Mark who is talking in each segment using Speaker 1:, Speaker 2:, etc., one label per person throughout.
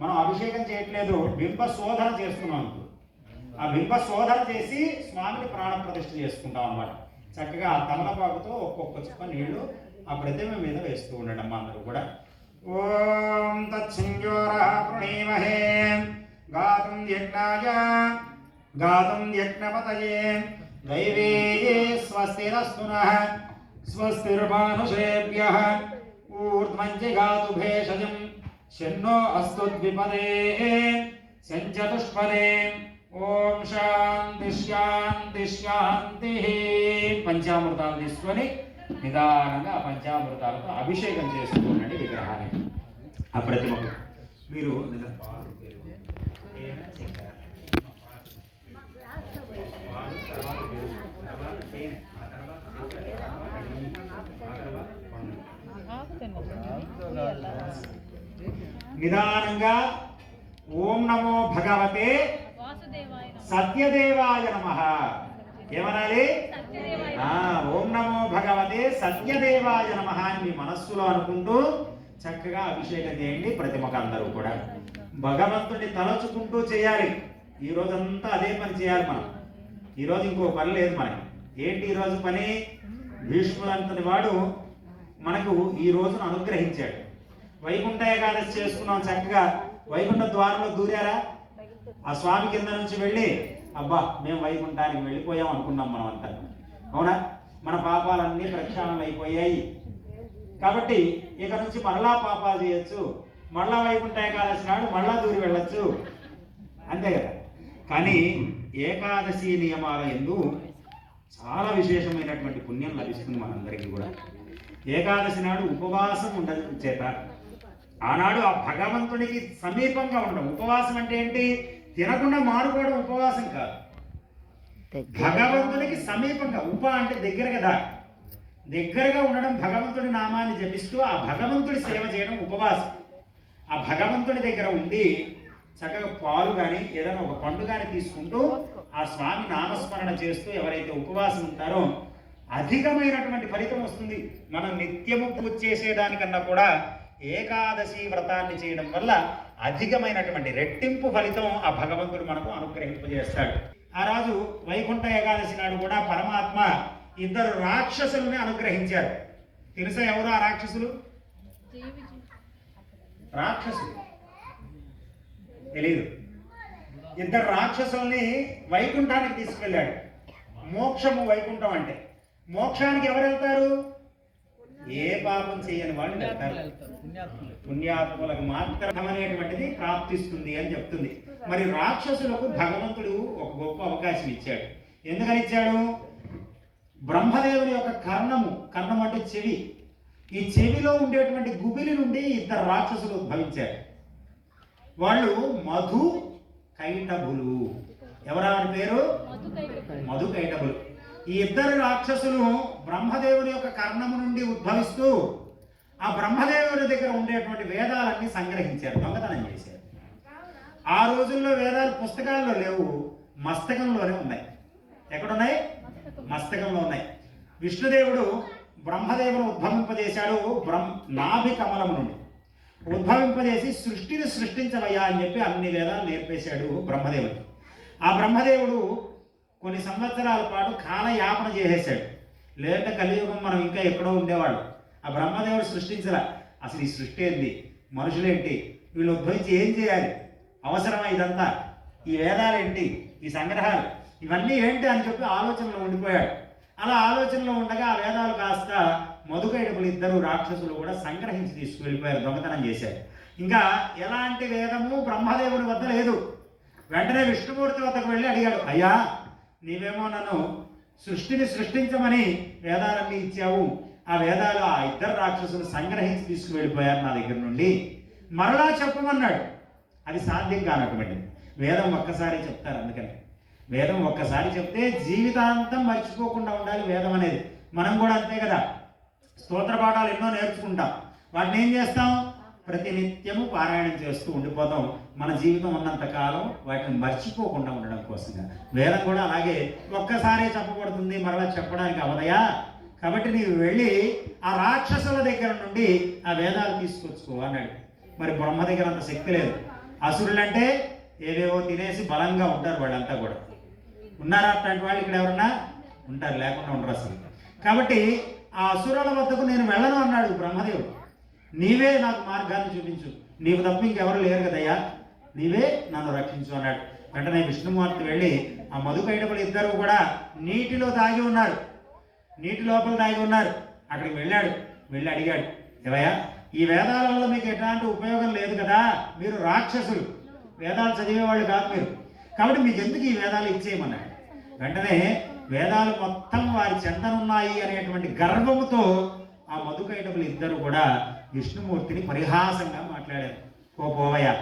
Speaker 1: మనం అభిషేకం చేయట్లేదు బింబ శోధన చేస్తున్నాం ఆ బింబ శోధన చేసి స్వామిని ప్రాణ ప్రతిష్ఠ చేసుకుంటాం అన్నమాట. చక్కగా ఆ తమలపాకుతో ఒక్కొక్క చుక్క నీళ్ళు ఆ ప్రతిమ మీద వేస్తూ ఉండడం అందరూ కూడా. ఓం తత్సింజోర ప్రణీమహే. గాతం యజ్ఞాయ గాతం యజ్ఞపతయే. దైవే స్వస్తిరస్తున స్వస్తిర్మానుషేభ్య. స్వస్తిర్మానుషేభ్యः ఊర్ధ్వంచి గాతు భేషజం శన్నో అస్తు ద్విపదే సంచతుష్పదే ఓం శాంతి శాంతి శాంతి పంచామృతాలు తీసుకొని నిదానంగా ఆ పంచామృతాలతో అభిషేకం చేస్తూ ఉండండి విగ్రహాన్ని. ఆ ప్రతిమకు మీరు నిద- పాలు, పెరుగు, తేనె, చక్కెర. పాలు, తర్వాత పెరుగు, తర్వాత తేనె, ఆ తర్వాత చక్కెర, తర్వాత నెయ్యి, ఆ తర్వాత పండు. నిదానంగా ఓం నమో భగవతే. సత్యదేవాయ నమ. ఏమనాలి? ఓం నమో భగవతే సత్యదేవాయ నమ అని మీ మనస్సులో అనుకుంటూ చక్కగా అభిషేకం చేయండి ప్రతిమకు అందరూ కూడా. భగవంతుడిని తలచుకుంటూ చేయాలి. ఈ రోజంతా అదే పని చేయాలి మనం. ఈ రోజు ఇంకో పని లేదు మనకి. ఏంటి ఈ రోజు పని? భీష్ముడంతటి వాడు మనకు ఈ రోజును అనుగ్రహించాడు. వైకుంఠ ఏకాదశి చేసుకున్నాం చక్కగా. వైకుంఠ ద్వారంలో దూరారా? ఆ స్వామి కింద నుంచి వెళ్ళి అబ్బా మేము వైకుంఠానికి వెళ్ళిపోయాం అనుకున్నాం మనం అంతా. అవునా? మన పాపాలన్నీ ప్రక్షాళన అయిపోయాయి. కాబట్టి ఇక నుంచి మరలా పాపాలు చేయొచ్చు. మళ్ళా వైకుంఠ ఏకాదశి నాడు మళ్ళా దూరి వెళ్ళొచ్చు. అంతే కదా? కానీ ఏకాదశి నియమాల ఎందు చాలా విశేషమైనటువంటి పుణ్యం లభిస్తుంది మనందరికీ కూడా. ఏకాదశి నాడు ఉపవాసం ఉండదు చేత. ఆనాడు ఆ భగవంతునికి సమీపంగా ఉండడం. ఉపవాసం అంటే ఏంటి? తినకుండా మానుకోవడం ఉపవాసం కాదు. భగవంతునికి సమీపంగా ఉప అంటే దగ్గర కదా. దగ్గరగా ఉండడం భగవంతుడి నామాన్ని జపిస్తూ ఆ భగవంతుడి సేవ చేయడం ఉపవాసం. ఆ భగవంతుడి దగ్గర ఉండి చక్కగా పాలు కానీ ఏదైనా ఒక పండు కానీ తీసుకుంటూ ఆ స్వామి నామస్మరణ చేస్తూ ఎవరైతే ఉపవాసం ఉంటారో అధికమైనటువంటి ఫలితం వస్తుంది. మనం నిత్యము పూజ చేసేదానికన్నా కూడా ఏకాదశి వ్రతాన్ని చేయడం వల్ల అధికమైనటువంటి రెట్టింపు ఫలితం ఆ భగవంతుడు మనకు అనుగ్రహింపజేస్తాడు. ఆ రాజు వైకుంఠ ఏకాదశి నాడు కూడా పరమాత్మ ఇద్దరు రాక్షసుల్ని అనుగ్రహించారు. తెలుసా ఎవరు ఆ రాక్షసులు? రాక్షసులు. తెలియదు ఇద్దరు రాక్షసుల్ని వైకుంఠానికి తీసుకెళ్ళాడు. మోక్షము వైకుంఠం అంటే. మోక్షానికి ఎవరు వెళ్తారు? ఏ పాపం చేయని వాళ్ళు వెళ్తారు. పుణ్యాత్ములకు మాత్రం అనేటువంటిది ప్రాప్తిస్తుంది అని చెప్తుంది. మరి రాక్షసులకు భగవంతుడు ఒక గొప్ప అవకాశం ఇచ్చాడు. ఎందుకని ఇచ్చాడు? బ్రహ్మదేవుని యొక్క కర్ణము కర్ణం అంటే చెవి. ఈ చెవిలో ఉండేటువంటి గుబిలి నుండి ఇద్దరు రాక్షసులు ఉద్భవించారు. వాళ్ళు మధు కైటబులు. ఎవరా పేరు? మధు కైటబులు. ఈ ఇద్దరు రాక్షసులు బ్రహ్మదేవుని యొక్క కర్ణము నుండి ఉద్భవిస్తూ ఆ బ్రహ్మదేవుని దగ్గర ఉండేటువంటి వేదాలన్నీ సంగ్రహించారు దొంగతనం చేశారు. ఆ రోజుల్లో వేదాలు పుస్తకాల్లో లేవు మస్తకంలోనే ఉన్నాయి. ఎక్కడున్నాయి? మస్తకంలో ఉన్నాయి. విష్ణుదేవుడు బ్రహ్మదేవుని ఉద్భవింపజేశాడు బ్రహ్మ నాభి కమలం నుండి. ఉద్భవింపజేసి సృష్టిని సృష్టించవయ్యా అని చెప్పి అన్ని వేదాలు నేర్పేశాడు బ్రహ్మదేవుడు. ఆ బ్రహ్మదేవుడు కొన్ని సంవత్సరాల పాటు కాలయాపన చేసేశాడు. లేదంటే కలియుగం మనం ఇంకా ఎక్కడో ఉండేవాళ్ళు. ఆ బ్రహ్మదేవుడు సృష్టించరా అసలు ఈ సృష్టి ఏంటి మనుషులేంటి? వీళ్ళు ఉద్భవించి ఏం చేయాలి? అవసరమా ఇదంతా? ఈ వేదాలేంటి? ఈ సంగ్రహాలు? ఇవన్నీ ఏంటి అని చెప్పి ఆలోచనలో ఉండిపోయాడు. అలా ఆలోచనలో ఉండగా ఆ వేదాలు కాస్త మధుకైడపులు ఇద్దరు రాక్షసులు కూడా సంగ్రహించి తీసుకువెళ్ళిపోయారు దొంగతనం చేశారు. ఇంకా ఎలాంటి వేదము బ్రహ్మదేవుని వద్ద లేదు. వెంటనే విష్ణుమూర్తి వద్దకు వెళ్ళి అడిగాడు అయ్యా నీవేమో నన్ను సృష్టిని సృష్టించమని వేదాలన్నీ ఇచ్చావు. ఆ వేదాలు ఆ ఇద్దరు రాక్షసులు సంగ్రహించి తీసుకువెళ్ళిపోయారు నా దగ్గర నుండి. మరలా చెప్పమన్నాడు. అది సాధ్యం కానటువంటిది వేదం ఒక్కసారి చెప్తారు అందుకని. వేదం ఒక్కసారి చెప్తే జీవితాంతం మర్చిపోకుండా ఉండాలి వేదం అనేది. మనం కూడా అంతే కదా. స్తోత్ర పాఠాలు ఎన్నో నేర్చుకుంటాం. వాటిని ఏం చేస్తాం? ప్రతినిత్యము పారాయణం చేస్తూ ఉండిపోతాం. మన జీవితం ఉన్నంత కాలం వాటిని మర్చిపోకుండా ఉండడం కోసంగా. వేదం కూడా అలాగే ఒక్కసారే చెప్పబడుతుంది మరలా చెప్పడానికి అవదయా? కాబట్టి నీవు వెళ్ళి ఆ రాక్షసుల దగ్గర నుండి ఆ వేదాలు తీసుకొచ్చుకో అన్నాడు. మరి బ్రహ్మ దగ్గర అంత శక్తి లేదు. అసురులంటే ఏవేవో తినేసి బలంగా ఉంటారు వాళ్ళంతా కూడా. ఉన్నారా అట్లాంటి వాళ్ళు ఇక్కడ ఎవరన్నా? ఉంటారు లేకుండా ఉండరు అసలు. కాబట్టి ఆ అసురుల వద్దకు నేను వెళ్ళను అన్నాడు బ్రహ్మదేవుడు. నీవే నాకు మార్గాన్ని చూపించు. నీవు తప్ప ఇంకెవరు లేరు కదయ్యా. నీవే నన్ను రక్షించు అన్నాడు. వెంటనే విష్ణుమూర్తి వెళ్ళి ఆ మధుకైటపులు ఇద్దరు కూడా నీటిలో దాగి ఉన్నారు. నీటి లోపల దాగి ఉన్నారు. అక్కడికి వెళ్ళాడు. వెళ్ళి అడిగాడు ఏవయ్యా ఈ వేదాల వల్ల మీకు ఎట్లాంటి ఉపయోగం లేదు కదా? మీరు రాక్షసులు. వేదాలు చదివేవాళ్ళు కాదు మీరు. కాబట్టి మీకు ఎందుకు ఈ వేదాలు ఇచ్చేయమన్నాడు. వెంటనే వేదాలు మొత్తం వారి చెంతనున్నాయి అనేటువంటి గర్వముతో ఆ మధుకైటములు ఇద్దరు కూడా విష్ణుమూర్తిని పరిహాసంగా మాట్లాడారు. ఓ పోవయ్య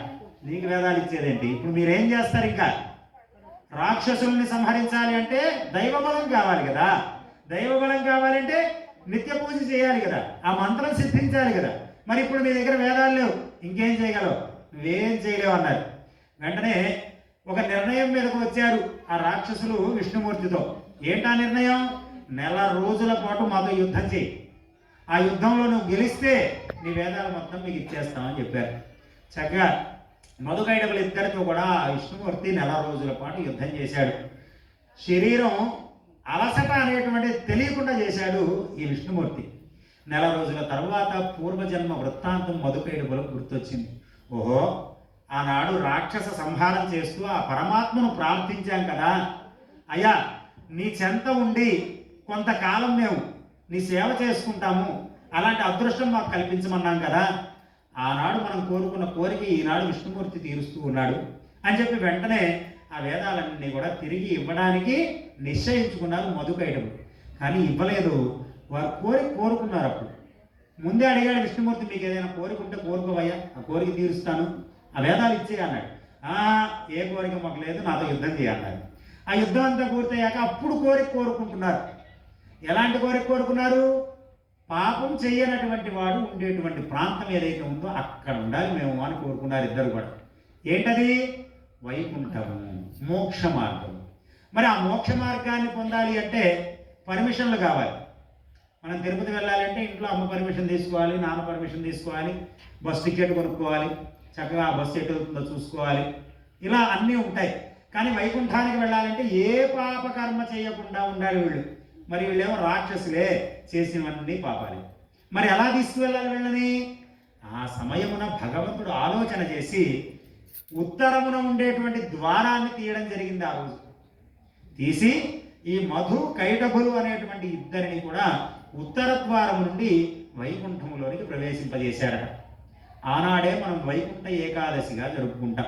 Speaker 1: నీకు వేదాలు ఇచ్చేదేంటి? ఇప్పుడు మీరేం చేస్తారు ఇంకా? రాక్షసుల్ని సంహరించాలి అంటే దైవబలం కావాలి కదా. దైవబలం కావాలంటే నిత్య పూజ చేయాలి కదా. ఆ మంత్రం సిద్ధించాలి కదా. మరి ఇప్పుడు మీ దగ్గర వేదాలు లేవు. ఇంకేం చేయగలవు? నువ్వేం చేయలేవు అన్నారు. వెంటనే ఒక నిర్ణయం మీదకు వచ్చారు ఆ రాక్షసులు విష్ణుమూర్తితో. ఏంటా నిర్ణయం? నెల రోజుల పాటు మాతో యుద్ధం చేయి. ఆ యుద్ధంలో నువ్వు గెలిస్తే నీ వేదాలు మొత్తం మీకు ఇచ్చేస్తామని చెప్పారు. చక్కగా మధుకైడకులు ఇద్దరితో కూడా ఆ విష్ణుమూర్తి నెల రోజుల పాటు యుద్ధం చేశాడు. శరీరం అలసట అనేటువంటి తెలియకుండా చేశాడు ఈ విష్ణుమూర్తి. నెల రోజుల తర్వాత పూర్వజన్మ వృత్తాంతం మధుకైడములకు గుర్తొచ్చింది. ఓహో ఆనాడు రాక్షస సంహారం చేస్తూ ఆ పరమాత్మను ప్రార్థించాం కదా. అయ్యా నీ చెంత ఉండి కొంతకాలం మేము నీ సేవ చేసుకుంటాము. అలాంటి అదృష్టం మాకు కల్పించమన్నాం కదా. ఆనాడు మనం కోరుకున్న కోరిక ఈనాడు విష్ణుమూర్తి తీరుస్తూ ఉన్నాడు అని చెప్పి వెంటనే ఆ వేదాలన్నీ కూడా తిరిగి ఇవ్వడానికి నిశ్చయించుకున్నారు మధుకైటము. కానీ ఇవ్వలేదు. వారు కోరిక కోరుకున్నారు అప్పుడు. ముందే అడిగాడు విష్ణుమూర్తి మీకు ఏదైనా కోరిక ఉంటే కోరుకోవయ్యా ఆ కోరిక తీరుస్తాను. ఆ వేదాలు ఇచ్చే అన్నాడు. "ఆ, ఏ కోరిక మాకు లేదు నాతో యుద్ధం చేయాలన్నారు ఆ యుద్ధం అంతా పూర్తయ్యాక అప్పుడు కోరిక కోరుకుంటున్నారు. ఎలాంటి కోరిక కోరుకున్నారు? పాపం చేయనటువంటి వాడు ఉండేటువంటి ప్రాంతం ఏదైతే ఉందో అక్కడ ఉండాలి మేము అని కోరుకున్నారు ఇద్దరు కూడా. ఏంటది? వైకుంఠము మోక్ష మార్గం మరి ఆ మోక్ష మార్గాన్ని పొందాలి అంటే పర్మిషన్లు కావాలి. మనం తిరుపతి వెళ్ళాలంటే ఇంట్లో అమ్మ పర్మిషన్ తీసుకోవాలి నాన్న పర్మిషన్ తీసుకోవాలి బస్ టికెట్ కొనుక్కోవాలి చక్కగా ఆ బస్సు ఎటు చూసుకోవాలి. ఇలా అన్నీ ఉంటాయి. కానీ వైకుంఠానికి వెళ్ళాలంటే ఏ పాప కర్మ చేయకుండా ఉండాలి వీళ్ళు. మరి వీళ్ళేమో రాక్షసులే చేసినవన్నీ పాపాలి. మరి ఎలా తీసుకువెళ్ళాలి వీళ్ళని? ఆ సమయమున భగవంతుడు ఆలోచన చేసి ఉత్తరమున ఉండేటువంటి ద్వారాన్ని తీయడం జరిగింది ఆ రోజు. తీసి ఈ మధు కైటభులు అనేటువంటి ఇద్దరిని కూడా ఉత్తర ద్వారం నుండి వైకుంఠములోనికి ప్రవేశింపజేశారట. ఆనాడే మనం వైకుంఠ ఏకాదశిగా జరుపుకుంటాం.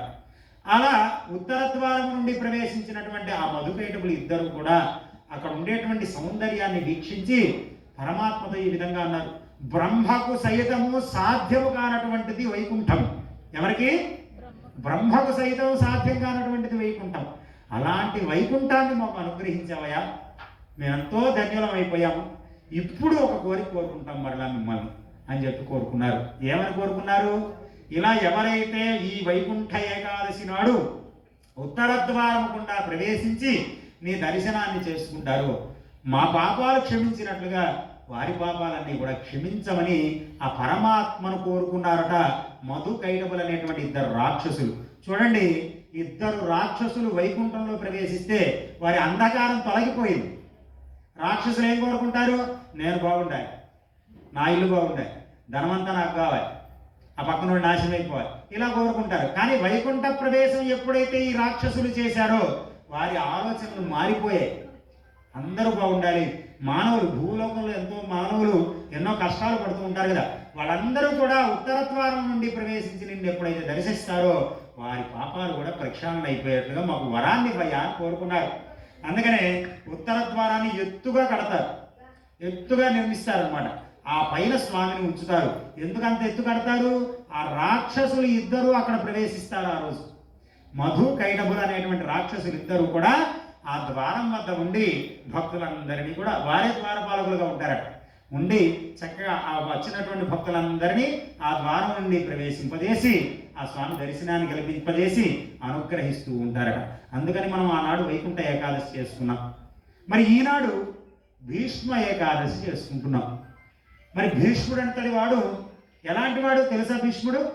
Speaker 1: అలా ఉత్తర ద్వారం నుండి ప్రవేశించినటువంటి ఆ మధుకైటపులు ఇద్దరు కూడా అక్కడ ఉండేటువంటి సౌందర్యాన్ని వీక్షించి పరమాత్మతో ఈ విధంగా అన్నారు. బ్రహ్మకు సైతము సాధ్యము కానటువంటిది వైకుంఠం. ఎవరికి? బ్రహ్మకు సైతం సాధ్యం కానటువంటిది వైకుంఠం. అలాంటి వైకుంఠాన్ని మాకు అనుగ్రహించావయ్యా. మేమెంతో ధన్యులం అయిపోయాము. ఇప్పుడు ఒక కోరిక కోరుకుంటాం మరలా మిమ్మల్ని అని చెప్పి కోరుకున్నారు. ఏమని కోరుకున్నారు? ఇలా ఎవరైతే ఈ వైకుంఠ ఏకాదశి నాడు ఉత్తర ద్వారం గుండా ప్రవేశించి నీ దర్శనాన్ని చేసుకుంటారో మా పాపాలు క్షమించినట్లుగా వారి పాపాలన్నీ కూడా క్షమించమని ఆ పరమాత్మను కోరుకున్నారట మధు కైటబులు అనేటువంటి ఇద్దరు రాక్షసులు. చూడండి ఇద్దరు రాక్షసులు వైకుంఠంలో ప్రవేశిస్తే వారి అంధకారం తొలగిపోయింది. రాక్షసులు ఏం కోరుకుంటారు? నేను బాగుండాలి. నా ఇల్లు బాగుండాలి. ధనమంతా నాకు కావాలి. ఆ పక్కన నాశనం అయిపోవాలి. ఇలా కోరుకుంటారు. కానీ వైకుంఠ ప్రవేశం ఎప్పుడైతే ఈ రాక్షసులు చేశారో వారి ఆలోచనలు మారిపోయాయి. అందరూ బాగుండాలి. మానవులు భూలోకంలో ఎంతో మానవులు ఎన్నో కష్టాలు పడుతూ ఉంటారు కదా. వాళ్ళందరూ కూడా ఉత్తర ద్వారం నుండి ప్రవేశించి నిన్ను ఎప్పుడైతే దర్శిస్తారో వారి పాపాలు కూడా ప్రక్షాళన అయిపోయేట్లుగా మాకు వరాన్ని ఇవ్వయ్యా కోరుకున్నారు. అందుకనే ఉత్తర ద్వారాన్ని ఎత్తుగా కడతారు. ఎత్తుగా నిర్మిస్తారనమాట ఆ పైన స్వామిని ఉంచుతారు. ఎందుకంత ఎత్తు కడతారు? ఆ రాక్షసులు ఇద్దరు అక్కడ ప్రవేశిస్తారు ఆ రోజు. మధు కైటబులు అనేటువంటి రాక్షసులు ఇద్దరు కూడా ఆ ద్వారం వద్ద ఉండి భక్తులందరినీ కూడా వారే ద్వారపాలకులుగా ఉంటారట. ఉండి చక్కగా ఆ వచ్చినటువంటి భక్తులందరినీ ఆ ద్వారం నుండి ప్రవేశింపజేసి ఆ స్వామి దర్శనాన్ని కల్పింపజేసి అనుగ్రహిస్తూ ఉంటారట. అందుకని మనం ఆనాడు వైకుంఠ ఏకాదశి చేసుకున్నాం మరి ఈనాడు భీష్మ ఏకాదశి చేసుకుంటున్నాం మరి భీష్ముడు అంతటి వాడు ఎలాంటి వాడు తెలుసా భీష్ముడు?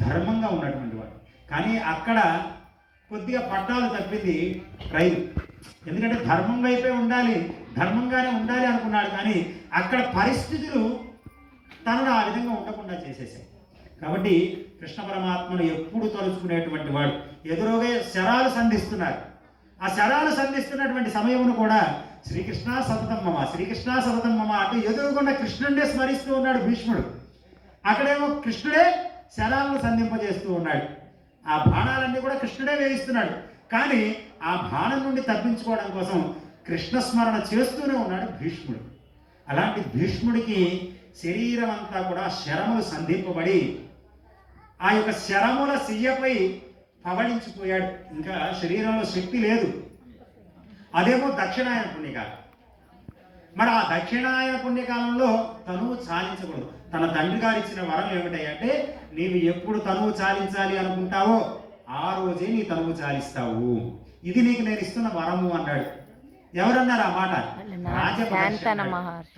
Speaker 1: ధర్మంగా ఉన్నటువంటి వాడు. కానీ అక్కడ కొద్దిగా పట్టాలు తప్పింది రైలు. ఎందుకంటే ధర్మం వైపే ఉండాలి ధర్మంగానే ఉండాలి అనుకున్నాడు కానీ అక్కడ పరిస్థితులు తనను ఆ విధంగా ఉండకుండా చేసేసాయి. కాబట్టి కృష్ణ పరమాత్మను ఎప్పుడు తలుచుకునేటువంటి వాడు. ఎదురుగా శరాలు సంధిస్తున్నారు. ఆ శరాలు సంధిస్తున్నటువంటి సమయమును కూడా శ్రీకృష్ణ సతతం మమ శ్రీకృష్ణ సతతం మమ అంటే ఎదురుకుండా కృష్ణుడే స్మరిస్తూ ఉన్నాడు భీష్ముడు. అక్కడేమో కృష్ణుడే శరాలను సంధింపజేస్తూ ఉన్నాడు. ఆ బాణాలన్నీ కూడా కృష్ణుడే వేయిస్తున్నాడు. కానీ ఆ బాణం నుండి తప్పించుకోవడం కోసం కృష్ణ స్మరణ చేస్తూనే ఉన్నాడు భీష్ముడు. అలాంటి భీష్ముడికి శరీరం అంతా కూడా శరములు సంధింపబడి ఆ యొక్క శరముల సియ్యపై పవళించిపోయాడు. ఇంకా శరీరంలో శక్తి లేదు. అదేమో దక్షిణాయన పుణ్యకాలం. మరి ఆ దక్షిణాయన పుణ్యకాలంలో తనువు చాలించకూడదు. తన తండ్రి గారు ఇచ్చిన వరం ఏమిటంటే నీవు ఎప్పుడు తనువు చాలించాలి అనుకుంటావో ఆ రోజే నీ తనువు చాలిస్తావు. ఇది నీకు నేను ఇస్తున్న వరము అన్నాడు. ఎవరన్నారు ఆ మాట.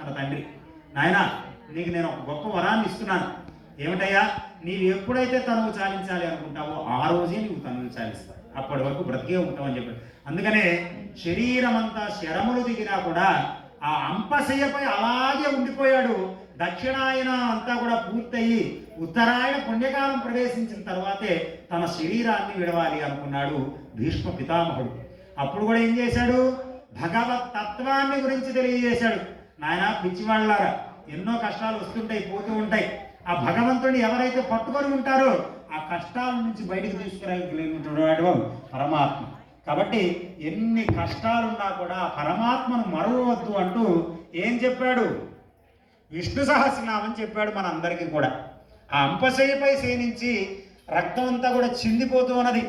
Speaker 1: తన తండ్రి. నాయన నీకు నేను ఒక గొప్ప వరాన్ని ఇస్తున్నాను. ఏమిటయ్యా? నీవు ఎప్పుడైతే తనువు చాలించాలి అనుకుంటావో ఆ రోజే నీవు తనువు చాలిస్తావు. అప్పటి వరకు బ్రతికే ఉంటావు అని చెప్పాడు. అందుకనే శరీరం అంతా శరములు దిగినా కూడా ఆ అంపశయ్యపై అలాగే ఉండిపోయాడు. దక్షిణాయన అంతా కూడా పూర్తయి ఉత్తరాయణ పుణ్యకాలం ప్రవేశించిన తర్వాతే తన శరీరాన్ని విడవాలి అనుకున్నాడు భీష్మ పితామహుడు. అప్పుడు కూడా ఏం చేశాడు? భగవత్ తత్వాన్ని గురించి తెలియజేశాడు. నాయన పిచ్చివాళ్ళారా ఎన్నో కష్టాలు వస్తుంటాయి పోతూ ఉంటాయి. ఆ భగవంతుడిని ఎవరైతే పట్టుకొని ఉంటారో ఆ కష్టాల నుంచి బయటకు తీసుకురాగలిగినటువంటి పరమాత్మ. కాబట్టి ఎన్ని కష్టాలున్నా కూడా పరమాత్మను మరవవద్దు అంటూ ఏం చెప్పాడు? విష్ణు సహస్రనామని చెప్పాడు మన అందరికీ కూడా. ఆ అంపశయ్యపై సేనించి రక్తం అంతా కూడా చిందిపోతూ ఉన్నది.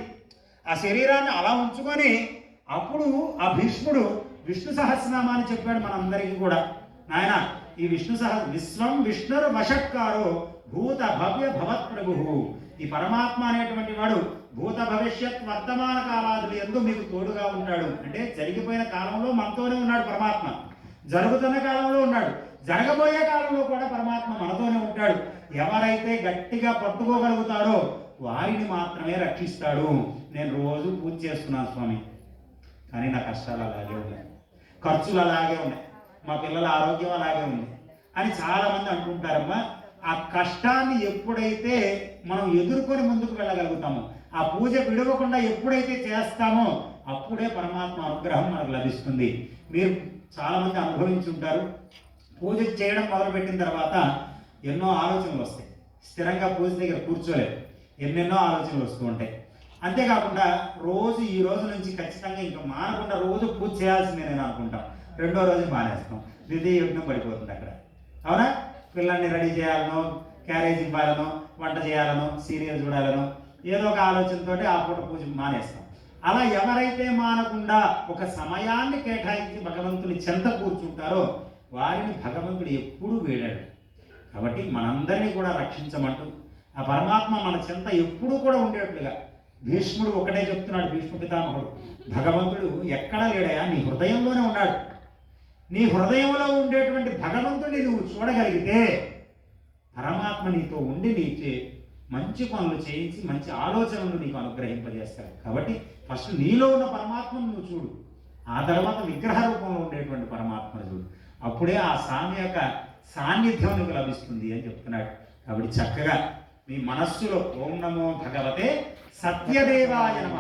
Speaker 1: ఆ శరీరాన్ని అలా ఉంచుకొని అప్పుడు ఆ భీష్ముడు విష్ణు సహస్రనామాన్ని చెప్పాడు మనందరికీ కూడా. నాయన ఈ విష్ణు సహ విశ్వం విష్ణురు వశత్కారో భూత భవ్య భవత్ ప్రభు ఈ పరమాత్మ అనేటువంటి వాడు భూత భవిష్యత్ వర్తమాన కాలాదులు ఎందు మీకు తోడుగా ఉంటాడు అంటే జరిగిపోయిన కాలంలో మనతోనే ఉన్నాడు పరమాత్మ. జరుగుతున్న కాలంలో ఉన్నాడు. జరగబోయే కాలంలో కూడా పరమాత్మ మనతోనే ఉంటాడు. ఎవరైతే గట్టిగా పట్టుకోగలుగుతారో వారిని మాత్రమే రక్షిస్తాడు. నేను రోజు పూజ చేస్తున్నాను స్వామి. కానీ నా కష్టాలు అలాగే ఉన్నాయి. ఖర్చులు అలాగే ఉన్నాయి. మా పిల్లల ఆరోగ్యం అలాగే ఉంది అని చాలామంది అనుకుంటారమ్మా. ఆ కష్టాన్ని ఎప్పుడైతే మనం ఎదుర్కొని ముందుకు వెళ్ళగలుగుతామో ఆ పూజ విడవకుండా ఎప్పుడైతే చేస్తామో అప్పుడే పరమాత్మ అనుగ్రహం మనకు లభిస్తుంది. మీరు చాలామంది అనుభవించి ఉంటారు. పూజ చేయడం మొదలుపెట్టిన తర్వాత ఎన్నో ఆలోచనలు వస్తాయి. స్థిరంగా పూజ దగ్గర కూర్చోలేదు ఎన్నెన్నో ఆలోచనలు వస్తూ ఉంటాయి. అంతేకాకుండా రోజు ఈ రోజు నుంచి ఖచ్చితంగా ఇంకా మానకుండా రోజు పూజ చేయాల్సిందే నేను అనుకుంటాం. రెండో రోజు మానేస్తాం. ద్వితీయ యజ్ఞం పడిపోతుంది అక్కడ. అవునా? పిల్లల్ని రెడీ చేయాలనో క్యారేజ్ ఇవ్వాలనో వంట చేయాలనో సీరియల్ చూడాలనో ఏదో ఒక ఆలోచనతో ఆ పూట పూజ మానేస్తాం. అలా ఎవరైతే మానకుండా ఒక సమయాన్ని కేటాయించి భగవంతుని చెంత కూర్చుంటారో వారిని భగవంతుడు ఎప్పుడూ వీడాడు. కాబట్టి మనందరినీ కూడా రక్షించమంటూ ఆ పరమాత్మ మన చెంత ఎప్పుడూ కూడా ఉండేట్లుగా. భీష్ముడు ఒకటే చెప్తున్నాడు భీష్మ పితామహుడు భగవంతుడు ఎక్కడా లేడయా? నీ హృదయంలోనే ఉన్నాడు. నీ హృదయంలో ఉండేటువంటి భగవంతుని నువ్వు చూడగలిగితే పరమాత్మ నీతో ఉండి నీచే మంచి పనులు చేయించి మంచి ఆలోచనలు నీకు అనుగ్రహింపజేస్తాడు. కాబట్టి ఫస్ట్ నీలో ఉన్న పరమాత్మను నువ్వు చూడు. ఆ తర్వాత విగ్రహ రూపంలో ఉండేటువంటి పరమాత్మను చూడు. అప్పుడే ఆ స్వామి యొక్క సాన్నిధ్యం నీకు లభిస్తుంది అని చెప్తున్నాడు. కాబట్టి చక్కగా మీ మనస్సులో ఓం నమో భగవతే సత్యదేవాయ నమ.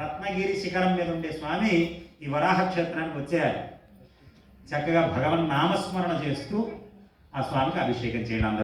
Speaker 1: రత్నగిరి శిఖరం మీద ఉండే స్వామి ఈ వరాహ క్షేత్రానికి వచ్చేయాలి చక్కగా భగవన్ నామస్మరణ చేస్తూ ఆ స్వామికి అభిషేకం చేయడం